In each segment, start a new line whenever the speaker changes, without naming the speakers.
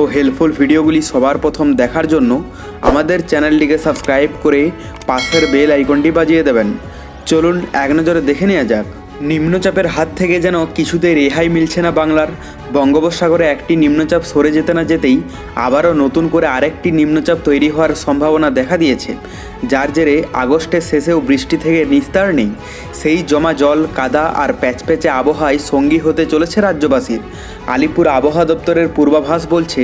ও helpful ভিডিওগুলি সবার প্রথম দেখার জন্য আমাদের চ্যানেলটিকে সাবস্ক্রাইব করে পাশের বেল আইকনটি বাজিয়ে দেবেন। চলুন এক নজরে দেখে নেওয়া যাক। নিম্নচাপের হাত থেকে যেন কিছুতে রেহাই মিলছে না বাংলার বঙ্গোপসাগরে একটি নিম্নচাপ সরে যেতে না যেতেই আবারও নতুন করে আরেকটি নিম্নচাপ তৈরি হওয়ার সম্ভাবনা দেখা দিয়েছে, যার জেরে আগস্টের শেষেও বৃষ্টি থেকে নিস্তার নেই। সেই জমা জল, কাদা আর প্যাচপ্যাচে আবহাওয়ায় সঙ্গী হতে চলেছে রাজ্যবাসীর। আলিপুর আবহাওয়া দপ্তরের পূর্বাভাস বলছে,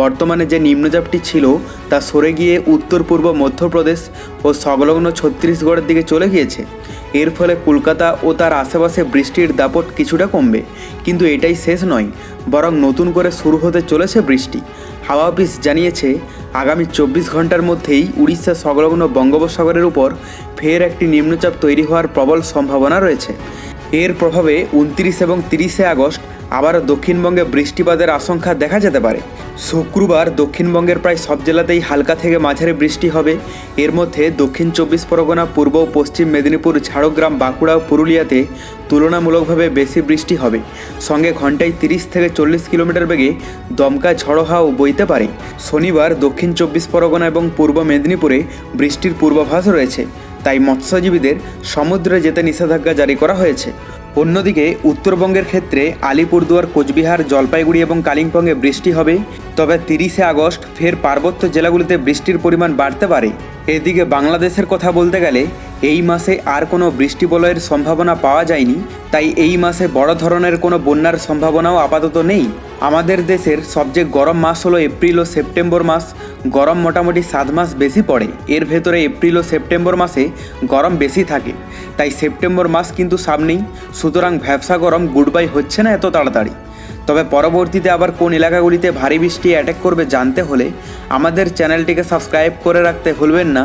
বর্তমানে যে নিম্নচাপটি ছিল তা সরে গিয়ে উত্তর, পূর্ব, মধ্যপ্রদেশ ও সংলগ্ন ছত্তিশগড়ের দিকে চলে গিয়েছে। এর ফলে কলকাতা ও তার আশেপাশে বৃষ্টির দাপট কিছুটা কমবে, কিন্তু এটাই শেষ নয়। বরং নতুন করে শুরু হতে চলেছে বৃষ্টি। হাওয়া অফিস জানিয়েছে, আগামী চব্বিশ ঘণ্টার মধ্যেই উড়িষ্যা সংলগ্ন বঙ্গোপসাগরের উপর ফের একটি নিম্নচাপ তৈরি হওয়ার প্রবল সম্ভাবনা রয়েছে। এর প্রভাবে উনত্রিশ এবং তিরিশে আগস্ট আবারও দক্ষিণবঙ্গে বৃষ্টিপাতের আশঙ্কা দেখা যেতে পারে। শুক্রবার দক্ষিণবঙ্গের প্রায় সব জেলাতেই হালকা থেকে মাঝারি বৃষ্টি হবে। এর মধ্যে দক্ষিণ চব্বিশ পরগনা, পূর্ব ও পশ্চিম মেদিনীপুর, ঝাড়গ্রাম, বাঁকুড়া ও পুরুলিয়াতে তুলনামূলকভাবে বেশি বৃষ্টি হবে। সঙ্গে ঘন্টায় তিরিশ থেকে চল্লিশ কিলোমিটার বেগে দমকা ঝড়ো হাওয়া বইতে পারে। শনিবার দক্ষিণ চব্বিশ পরগনা এবং পূর্ব মেদিনীপুরে বৃষ্টির পূর্বাভাস রয়েছে। তাই মৎস্যজীবীদের সমুদ্রে যেতে নিষেধাজ্ঞা জারি করা হয়েছে। অন্যদিকে, উত্তরবঙ্গের ক্ষেত্রে আলিপুরদুয়ার, কোচবিহার, জলপাইগুড়ি এবং কালিম্পংয়ে বৃষ্টি হবে। তবে তিরিশে আগস্ট ফের পার্বত্য জেলাগুলিতে বৃষ্টির পরিমাণ বাড়তে পারে। এদিকে বাংলাদেশের কথা বলতে গেলে এই মাসে আর কোনো বৃষ্টি বলয়ের সম্ভাবনা পাওয়া যায়নি, তাই এই মাসে বড় ধরনের কোনো বন্যার সম্ভাবনাও আপাতত নেই। আমাদের দেশের সবচেয়ে গরম মাস হলো এপ্রিল ও সেপ্টেম্বর মাস, গরম মোটামুটি সাত মাস বেশি পড়ে। এর ভেতরে এপ্রিল ও সেপ্টেম্বর মাসে গরম বেশি থাকে, তাই সেপ্টেম্বর মাস কিন্তু সামনেই, সুতরাং ভ্যাবসা গরম গুড বাই হচ্ছে না এত তাড়াতাড়ি। তবে পরবর্তীতে আবার কোন এলাকাগুলিতে ভারী বৃষ্টি অ্যাটাক করবে জানতে হলে আমাদের চ্যানেলটিকে সাবস্ক্রাইব করে রাখতে ভুলবেন না।